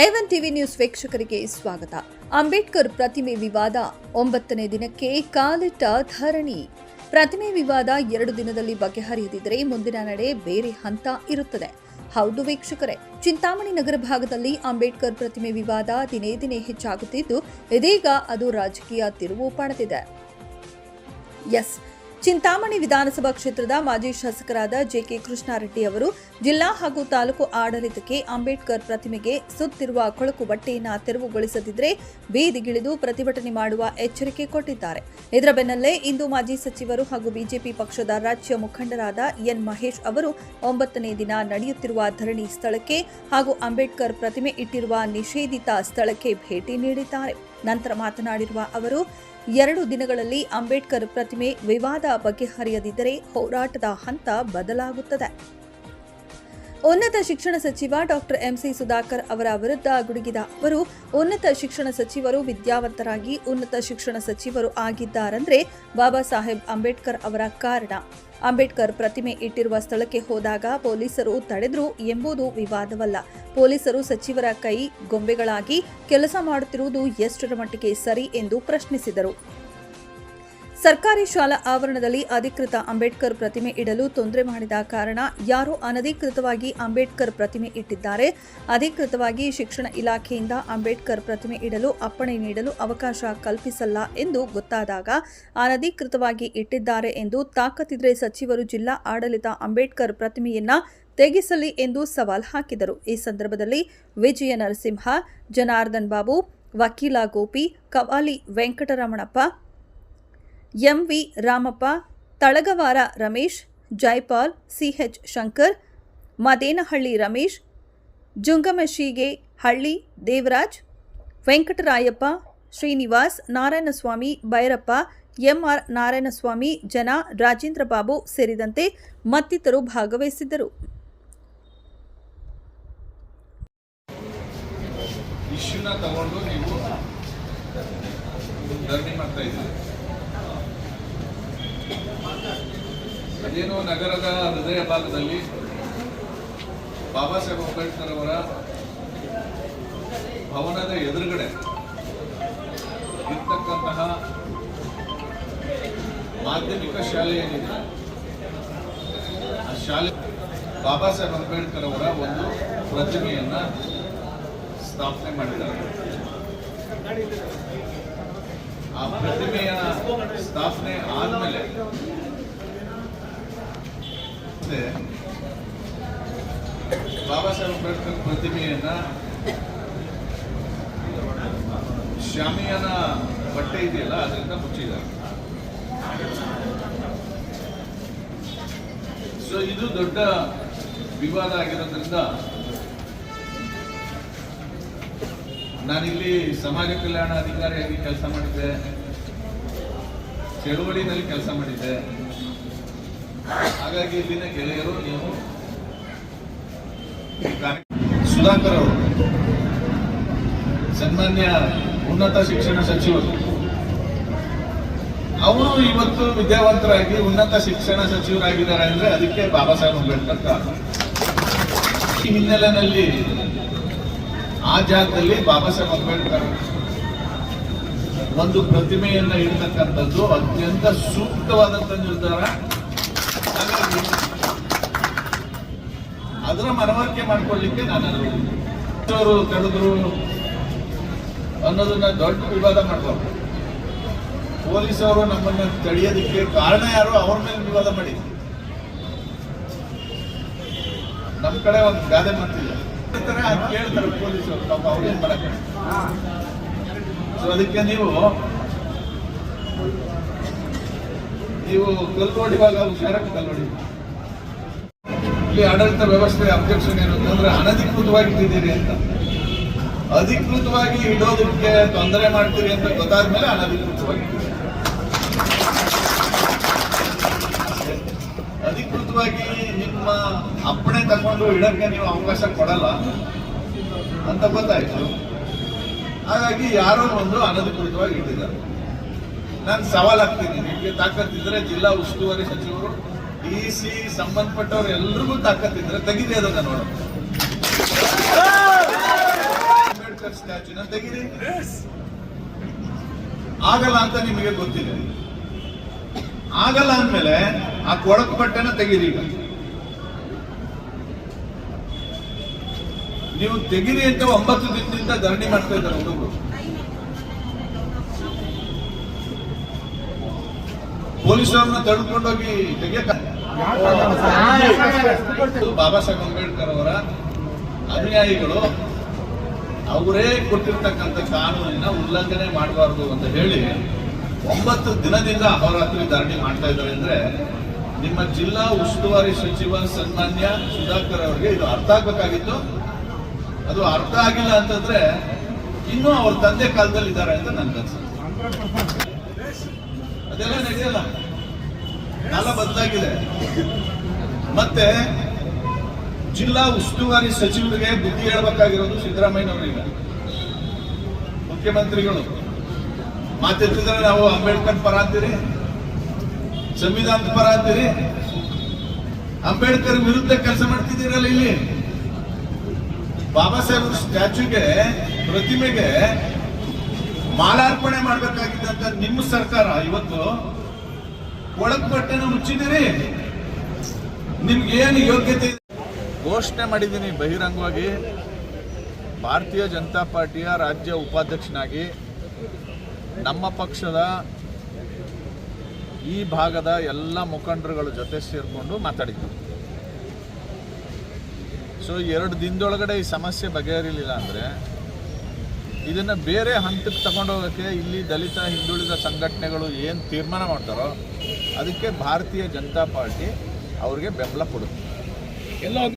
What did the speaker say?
A one TV news ವೀಕ್ಷಕರಿಗೆ ಸ್ವಾಗತ. ಅಂಬೇಡ್ಕರ್ ಪ್ರತಿಮೆ ವಿವಾದ, ಒಂಬತ್ತನೇ ದಿನಕ್ಕೆ ಕಾಲಿಟ್ಟ ಧರಣಿ. ಪ್ರತಿಮೆ ವಿವಾದ ಎರಡು ದಿನದಲ್ಲಿ ಬಗೆಹರಿಯದಿದ್ದರೆ ಮುಂದಿನ ನಡೆ ಬೇರೆ ಹಂತ ಇರುತ್ತದೆ. ಹೌದು ವೀಕ್ಷಕರೇ, ಚಿಂತಾಮಣಿ ನಗರ ಭಾಗದಲ್ಲಿ ಅಂಬೇಡ್ಕರ್ ಪ್ರತಿಮೆ ವಿವಾದ ದಿನೇ ದಿನೇ ಹೆಚ್ಚಾಗುತ್ತಿದ್ದು, ಇದೀಗ ಅದು ರಾಜಕೀಯ ತಿರುವು ಪಡೆದಿದೆ. ಎಸ್ ಚಿಂತಾಮಣಿ ವಿಧಾನಸಭಾ ಕ್ಷೇತ್ರದ ಮಾಜಿ ಶಾಸಕರಾದ ಜೆಕೆ ಕೃಷ್ಣಾರೆಡ್ಡಿ ಅವರು ಜಿಲ್ಲಾ ಹಾಗೂ ತಾಲೂಕು ಆಡಳಿತಕ್ಕೆ ಅಂಬೇಡ್ಕರ್ ಪ್ರತಿಮೆಗೆ ಸುತ್ತಿರುವ ಕೊಳಕು ಬಟ್ಟೆಯನ್ನು ತೆರವುಗೊಳಿಸದಿದ್ದರೆ ಬೀದಿಗಿಳಿದು ಪ್ರತಿಭಟನೆ ಮಾಡುವ ಎಚ್ಚರಿಕೆ ಕೊಟ್ಟಿದ್ದಾರೆ. ಇದರ ಬೆನ್ನಲ್ಲೇ ಇಂದು ಮಾಜಿ ಸಚಿವರು ಹಾಗೂ ಬಿಜೆಪಿ ಪಕ್ಷದ ರಾಜ್ಯ ಮುಖಂಡರಾದ ಎನ್ ಮಹೇಶ್ ಅವರು ಒಂಬತ್ತನೇ ದಿನ ನಡೆಯುತ್ತಿರುವ ಧರಣಿ ಸ್ಥಳಕ್ಕೆ ಹಾಗೂ ಅಂಬೇಡ್ಕರ್ ಪ್ರತಿಮೆ ಇಟ್ಟಿರುವ ನಿಷೇಧಿತ ಸ್ಥಳಕ್ಕೆ ಭೇಟಿ ನೀಡಿದ್ದಾರೆ. ನಂತರ ಮಾತನಾಡಿರುವ ಅವರು ಎರಡು ದಿನಗಳಲ್ಲಿ ಅಂಬೇಡ್ಕರ್ ಪ್ರತಿಮೆ ವಿವಾದ ಬಗೆಹರಿಯದಿದ್ದರೆ ಹೋರಾಟದ ಹಂತ ಬದಲಾಗುತ್ತದೆ. ಉನ್ನತ ಶಿಕ್ಷಣ ಸಚಿವ ಡಾಕ್ಟರ್ ಎಂಸಿ ಸುಧಾಕರ್ ಅವರ ವಿರುದ್ಧ ಗುಡುಗಿದ ಅವರು, ಉನ್ನತ ಶಿಕ್ಷಣ ಸಚಿವರು ವಿದ್ಯಾವಂತರಾಗಿ ಉನ್ನತ ಶಿಕ್ಷಣ ಸಚಿವರು ಆಗಿದ್ದಾರೆಂದ್ರೆ ಬಾಬಾ ಸಾಹೇಬ್ ಅಂಬೇಡ್ಕರ್ ಅವರ ಕಾರಣ. ಅಂಬೇಡ್ಕರ್ ಪ್ರತಿಮೆ ಇಟ್ಟಿರುವ ಸ್ಥಳಕ್ಕೆ ಹೋದಾಗ ಪೊಲೀಸರು ತಡೆದ್ರು ಎಂಬುದು ವಿವಾದವಲ್ಲ. ಪೊಲೀಸರು ಸಚಿವರ ಕೈ ಗೊಂಬೆಗಳಾಗಿ ಕೆಲಸ ಮಾಡುತ್ತಿರುವುದು ಎಷ್ಟರ ಮಟ್ಟಿಗೆ ಸರಿ ಎಂದು ಪ್ರಶ್ನಿಸಿದರು. ಸರ್ಕಾರಿ ಶಾಲಾ ಆವರಣದಲ್ಲಿ ಅಧಿಕೃತ ಅಂಬೇಡ್ಕರ್ ಪ್ರತಿಮೆ ಇಡಲು ತೊಂದರೆ ಮಾಡಿದ ಕಾರಣ ಯಾರೋ ಅನಧಿಕೃತವಾಗಿ ಅಂಬೇಡ್ಕರ್ ಪ್ರತಿಮೆ ಇಟ್ಟಿದ್ದಾರೆ. ಅಧಿಕೃತವಾಗಿ ಶಿಕ್ಷಣ ಇಲಾಖೆಯಿಂದ ಅಂಬೇಡ್ಕರ್ ಪ್ರತಿಮೆ ಇಡಲು ಅಪ್ಪಣೆ ನೀಡಲು ಅವಕಾಶ ಕಲ್ಪಿಸಲ್ಲ ಎಂದು ಗೊತ್ತಾದಾಗ ಅನಧಿಕೃತವಾಗಿ ಇಟ್ಟಿದ್ದಾರೆ ಎಂದು ತಾಕತ್ತಿದ್ರೆ ಸಚಿವರು ಜಿಲ್ಲಾ ಆಡಳಿತ ಅಂಬೇಡ್ಕರ್ ಪ್ರತಿಮೆಯನ್ನ ತೆಗೆಸಲಿ ಎಂದು ಸವಾಲ್ ಹಾಕಿದರು. ಈ ಸಂದರ್ಭದಲ್ಲಿ ವಿಜಯ ನರಸಿಂಹ, ಜನಾರ್ದನ್ ಬಾಬು, ವಕೀಲ Gopi Kavali Venkataramanappa MV Ramappa, Talagavara Ramesh, Jaipal CH Shankar, Madenahalli Ramesh, Jangamasigehalli Devaraj, Venkatarayappa, Srinivas, Narayanaswamy, Bhairappa, MR Narayanaswamy, ಜನ ರಾಜೇಂದ್ರ ಬಾಬು ಸೇರಿದಂತೆ ಮತ್ತಿತರು ಭಾಗವಹಿಸಿದ್ದರು. ತಗೊಂಡು ನೀವು ಧರಣಿ ಮಾಡ್ತಾ ಇದ್ದೀರಿ ಅದೇನೋ ನಗರದ ಹೃದಯ ಭಾಗದಲ್ಲಿ ಬಾಬಾ ಸಾಹೇಬ್ ಅಂಬೇಡ್ಕರ್ ಅವರ ಭವನದ ಎದುರುಗಡೆ ಇರ್ತಕ್ಕಂತಹ ಮಾಧ್ಯಮಿಕ ಶಾಲೆ ಏನಿದೆ, ಆ ಶಾಲೆ ಬಾಬಾ ಸಾಹೇಬ್ ಅಂಬೇಡ್ಕರ್ ಅವರ ಒಂದು ಪ್ರತಿಮೆಯನ್ನ ಸ್ಥಾಪನೆ ಮಾಡಿದ್ದಾರೆ. ಆ ಪ್ರತಿಮೆಯ ಸ್ಥಾಪನೆ ಆದ್ಮೇಲೆ ಮತ್ತೆ ಬಾಬಾ ಸಾಹೇಬ್ ಅಂಬೇಡ್ಕರ್ ಪ್ರತಿಮೆಯನ್ನ ಶಾಮಿಯಾನ ಬಟ್ಟೆ ಇದೆಯಲ್ಲ, ಅದರಿಂದ ಮುಚ್ಚಿದ್ದಾರೆ. ಸೊ ಇದು ದೊಡ್ಡ ವಿವಾದ ಆಗಿರೋದ್ರಿಂದ ನಾನಿಲ್ಲಿ ಸಮಾಜ ಕಲ್ಯಾಣ ಅಧಿಕಾರಿಯಾಗಿ ಕೆಲಸ ಮಾಡಿದ್ದೆ ಚಳುವಳಿನಲ್ಲಿ ಕೆಲಸ ಮಾಡಿದ್ದೆ. ಹಾಗಾಗಿ ಇಲ್ಲಿನ ಗೆಳೆಯರು ನೀವು ಸುಧಾಕರ್ ಅವರು, ಸನ್ಮಾನ್ಯ ಉನ್ನತ ಶಿಕ್ಷಣ ಸಚಿವರು, ಅವರು ಇವತ್ತು ವಿದ್ಯಾವಂತರಾಗಿ ಉನ್ನತ ಶಿಕ್ಷಣ ಸಚಿವರಾಗಿದ್ದಾರೆ ಅಂದ್ರೆ ಅದಕ್ಕೆ ಬಾಬಾ ಸಾಹೇಬ್ ಅಂಬೇಡ್ಕರ್ ಕಾರಣ. ಈ ಹಿನ್ನೆಲೆಯಲ್ಲಿ ಆ ಜಾಗದಲ್ಲಿ ಬಾಬಾ ಸಾಹೇಬ್ ಅಂಬೇಡ್ಕರ್ ಒಂದು ಪ್ರತಿಮೆಯನ್ನ ಇಡ್ತಕ್ಕಂಥದ್ದು ಅತ್ಯಂತ ಸೂಕ್ತವಾದಂತ ನಿರ್ಧಾರ ಹಾಗಾಗಿ ಅದರ ಮನವರಿಕೆ ಮಾಡ್ಕೊಳ್ಳಿಕ್ಕೆ ನಾನು ಅವರು ತಡೆದ್ರು ಅನ್ನೋದನ್ನ ದೊಡ್ಡ ವಿವಾದ ಮಾಡಬಾರ್ದು. ಪೊಲೀಸವರು ನಮ್ಮನ್ನ ತಡೆಯೋದಕ್ಕೆ ಕಾರಣ ಯಾರು? ಅವ್ರ ಮೇಲೆ ವಿವಾದ ಮಾಡಿ. ನಮ್ ಕಡೆ ಒಂದು ಗಾದೆ ಮಾಡ್ತಿಲ್ಲ. ಕೇಳ್ತಾರೆ ಪೊಲೀಸರು. ಪಾಪ ಅವ್ರೇನ್ ಮಾಡಕ್ಕೆ ಅದಕ್ಕೆ ನೀವು ನೀವು ಕಲ್ಲು ಹೊಡಿವಾಗ ಹುಷಾರಾಗಿ ಕಲ್ಲು ಹೊಡಿ ಇಲ್ಲಿ ಆಡಳಿತ ವ್ಯವಸ್ಥೆ ಅಬ್ಜೆಕ್ಷನ್ ಏನು ಅಂತಂದ್ರೆ ಅನಧಿಕೃತವಾಗಿ ಇಟ್ಟಿದ್ದೀರಿ ಅಂತ. ಅಧಿಕೃತವಾಗಿ ಇಡೋದಕ್ಕೆ ತೊಂದರೆ ಮಾಡ್ತೀರಿ ಅಂತ ಗೊತ್ತಾದ್ಮೇಲೆ ಅನಧಿಕೃತವಾಗಿ ಇಟ್ಟಿದ್ದೀರಿ. ಅಧಿಕೃತವಾಗಿ ನಿಮ್ಮ ಅಪ್ಪಣೆ ತಗೊಂಡು ಇಡಕ್ಕೆ ನೀವು ಅವಕಾಶ ಕೊಡಲ್ಲ ಅಂತ ಗೊತ್ತಾಯ್ತು. ಹಾಗಾಗಿ ಯಾರೋ ಒಂದು ಅನಧಿಕೃತವಾಗಿ ಇಟ್ಟಿದ್ದಾರೆ. ನಾನು ಸವಾಲ್ ಹಾಕ್ತೀನಿ ನಿಮಗೆ ತಾಕತ್ತಿದ್ರೆ ಜಿಲ್ಲಾ ಉಸ್ತುವಾರಿ ಸಚಿವರು ಡಿ ಸಿ ಸಂಬಂಧಪಟ್ಟವ್ರು ಎಲ್ರಿಗೂ ತಾಕತ್ತಿದ್ರೆ ತೆಗಿರಿ ಅದನ್ನ ನೋಡೋಣ. ಅಂಬೇಡ್ಕರ್ ಸ್ಟ್ಯಾಚ್ಯೂನ ತೆಗೀರಿ. ಆಗಲ್ಲ ಅಂತ ನಿಮಗೆ ಗೊತ್ತಿದೆ. ಆಗಲ್ಲ ಅಂದ್ಮೇಲೆ ಆ ಕೊಳಕು ಬಟ್ಟೆನ ತೆಗೀರಿ ಈಗ. ನೀವು ತೆಗಿರಿ ಅಂತ ಒಂಬತ್ತು ದಿನದಿಂದ ಧರಣಿ ಮಾಡ್ತಾ ಇದ್ದಾರೆ ಹುಡುಗರು. ಪೊಲೀಸರನ್ನ ಹೋಗಿ ತೆಗಿಯಕ ಬಾಬಾ ಸಾಹೇಬ್ ಅಂಬೇಡ್ಕರ್ ಅವರ ಅನುಯಾಯಿಗಳು, ಅವರೇ ಕೊಟ್ಟಿರ್ತಕ್ಕಂಥ ಕಾನೂನಿನ ಉಲ್ಲಂಘನೆ ಮಾಡಬಾರ್ದು ಅಂತ ಹೇಳಿ ಒಂಬತ್ತು ದಿನದಿಂದ ಅಹೋರಾತ್ರಿ ಧರಣಿ ಮಾಡ್ತಾ ಇದ್ದಾರೆ ಅಂದ್ರೆ ನಿಮ್ಮ ಜಿಲ್ಲಾ ಉಸ್ತುವಾರಿ ಸಚಿವ ಸನ್ಮಾನ್ಯ ಸುಧಾಕರ್ ಅವರಿಗೆ ಇದು ಅರ್ಥ ಆಗ್ಬೇಕಾಗಿತ್ತು. ಅದು ಅರ್ಥ ಆಗಿಲ್ಲ ಅಂತಂದ್ರೆ ಇನ್ನೂ ಅವ್ರ ತಂದೆ ಕಾಲದಲ್ಲಿ ಇದ್ದಾರೆ ಅಂತ ನನ್ಗೆ ಅನ್ಸುತ್ತೆ ಅದೆಲ್ಲ ನಡೆಯಲ್ಲ. ಕಾಲ ಬದಲಾಗಿದೆ ಮತ್ತೆ ಜಿಲ್ಲಾ ಉಸ್ತುವಾರಿ ಸಚಿವರಿಗೆ ಬುದ್ಧಿ ಹೇಳ್ಬೇಕಾಗಿರೋದು ಸಿದ್ದರಾಮಯ್ಯನವರಿಗೆ. ಮುಖ್ಯಮಂತ್ರಿಗಳು. ಮಾತೆತ್ತಿದ್ರೆ ನಾವು ಅಂಬೇಡ್ಕರ್ ಪರ ಅಂತೀರಿ, ಸಂವಿಧಾನದ ಪರ ಅಂತೀರಿ. ಅಂಬೇಡ್ಕರ್ ವಿರುದ್ಧ ಕೆಲಸ ಮಾಡ್ತಿದ್ದೀರಲ್ಲ ಇಲ್ಲಿ? ಬಾಬಾ ಸಾಹೇಬ್ ಸ್ಟ್ಯಾಚ್ಯೂಗೆ ಪ್ರತಿಮೆಗೆ ಮಾಲಾರ್ಪಣೆ ಮಾಡಬೇಕಾಗಿದ್ದಂತ ನಿಮ್ಮ ಸರ್ಕಾರ ಇವತ್ತು ಒಳಗ್ ಬಟ್ಟೆನ ಮುಚ್ಚಿದಿರಿ ನಿಮ್ಗೆ ಏನು ಯೋಗ್ಯತೆ ಘೋಷಣೆ ಮಾಡಿದ್ದೀನಿ ಬಹಿರಂಗವಾಗಿ. ಭಾರತೀಯ ಜನತಾ ಪಾರ್ಟಿಯ ರಾಜ್ಯ ಉಪಾಧ್ಯಕ್ಷನಾಗಿ ನಮ್ಮ ಪಕ್ಷದ ಈ ಭಾಗದ ಎಲ್ಲ ಮುಖಂಡರುಗಳ ಜೊತೆ ಸೇರಿಕೊಂಡು ಮಾತಾಡಿದ್ದೀವಿ ಸೊ ಎರಡು ದಿನದೊಳಗಡೆ ಈ ಸಮಸ್ಯೆ ಬಗೆಹರಿಲಿಲ್ಲ ಅಂದರೆ ಇದನ್ನು ಬೇರೆ ಹಂತಕ್ಕೆ ತಗೊಂಡೋಗೋಕ್ಕೆ ಇಲ್ಲಿ ದಲಿತ, ಹಿಂದುಳಿದ ಸಂಘಟನೆಗಳು ಏನು ತೀರ್ಮಾನ ಮಾಡ್ತಾರೋ ಅದಕ್ಕೆ ಭಾರತೀಯ ಜನತಾ ಪಾರ್ಟಿ ಅವ್ರಿಗೆ ಬೆಂಬಲ ಕೊಡುತ್ತೆ. ಎಲ್ಲ